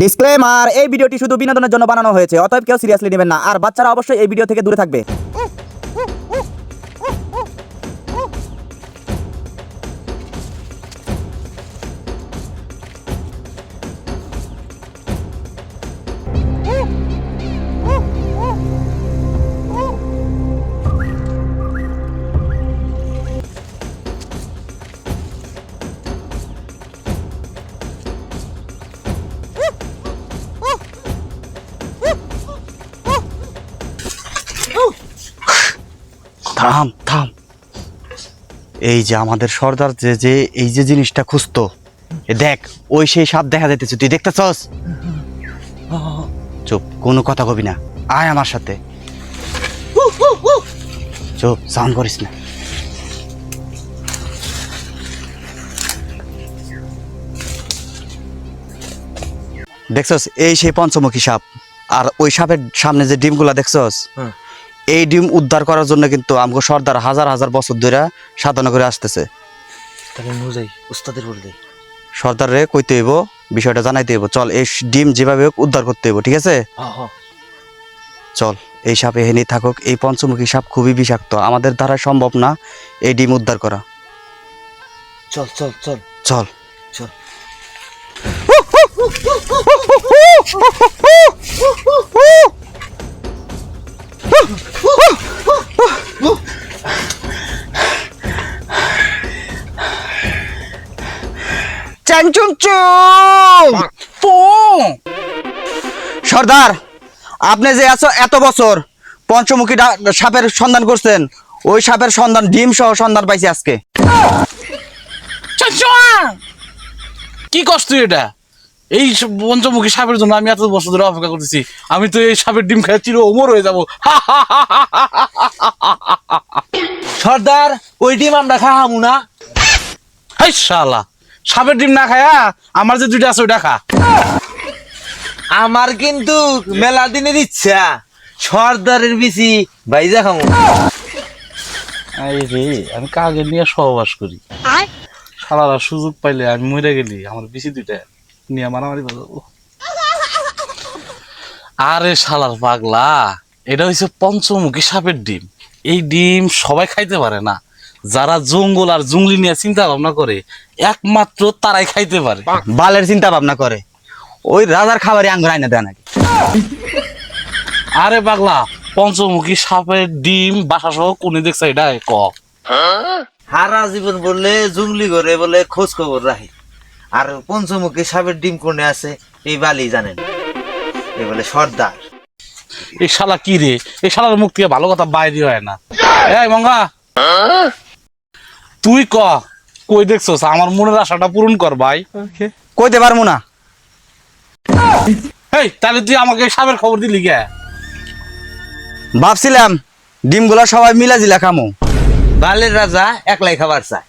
Disclaimer এই ভিডিওটি শুধু বিনোদনের জন্য বানানো হয়েছে, অতএব কেউ সিরিয়াসলি নেবেন না, আর বাচ্চারা অবশ্যই এই ভিডিও থেকে দূরে থাকবে। থাম থাম। এই যে আমাদের সর্দার যে যে, এই যে জিনিসটা খুঁজতো দেখ, ওই সেই সাপ দেখা যাইতেছে, তুই দেখতেছস? চুপ, কোনো কথা কবি না। আয় আমার সাথে। চুপ, সাউন্ড করিস না। দেখছস, এই সেই পঞ্চমুখী সাপ, আর ওই সাপের সামনে যে ডিমগুলা দেখছস? হ্যাঁ। এই ডিম উদ্ধার করার জন্য কিন্তু আমগো সর্দার হাজার হাজার বছর ধরে সাধনা করে আসতেছে তাহলে নিয়ে যাই উস্তাদের বলে সর্দার রে কইতে হইব বিষয়টা জানাইতে হইব চল এই ডিম যেভাবে হোক উদ্ধার করতে হইব ঠিক আছে চল এই সাপ এখানেই থাকুক এই পঞ্চমুখী সাপ খুবই বিষাক্ত আমাদের দ্বারা সম্ভব না এই ডিম উদ্ধার করা চল চল চল চল চল সর্দার আপনি যে এত এত বছর পঞ্চমুখী সাপের সন্ধান করছেন ওই সাপের সন্ধান ডিম সহ সন্ধান পাইছি আজকে। কি কষ্ট এটা? এই পঞ্চমুখী সাপের জন্য আমি এত বছর ধরে অপেক্ষা করতেছি আমি তো এই সাপের ডিম খাই চির ওমর হয়ে যাব। সর্দার ওই ডিম আমরা খাওয়ামু না। হাই শালা। সাপের ডিম না খায়া আমার যে দুইটা আছে ওইটা খা। আমার কিন্তু মেলা দিনের ইচ্ছা। সর্দারের বেশি বাইজা খামু। রে আমি কাকে নিয়ে সহবাস করি। শালারা সুযোগ পাইলে আমি মরে গেলি আমার বেশি দুইটা নিয়ে মারামারি বাজাবো। আরে শালার পাগলা এটা হচ্ছে পঞ্চমুখী সাপের ডিম। এই ডিম সবাই খাইতে পারে না। যারা জঙ্গল আর জঙ্গলি নিয়ে চিন্তা ভাবনা করে একমাত্র তারাই খাইতে পারে। বালের চিন্তা ভাবনা করে। ওই রাজার খাবারই আঙ্গুর আইনা দেয় নাকি? আরে পাগলা পঞ্চমুখী সাপের ডিম বাসা সহ কোনে দেখছে এটা? ক। হারা জীবন বললে জুংলি করে বলে খোঁজ খবর রাখি। আর পঞ্চমুখী সাপের ডিম কোনে আছে এই বালি জানেন। এই বলে সর্দার। এই শালা কি রে? এই শালার মুখ থেকে ভালো কথা বাইরে হয় না। এই মঙ্গা। তুই ক। কই দেখছস? আমার মনের আশাটা পূরণ কর ভাই। কইতে পারব না। এই তাহলে তুই আমাকে সাপের খবর দিলি কে? ভাবছিলাম ডিমগুলা সবাই মিলা জিলা খামু। বালের রাজা একলাই খাবার চায়।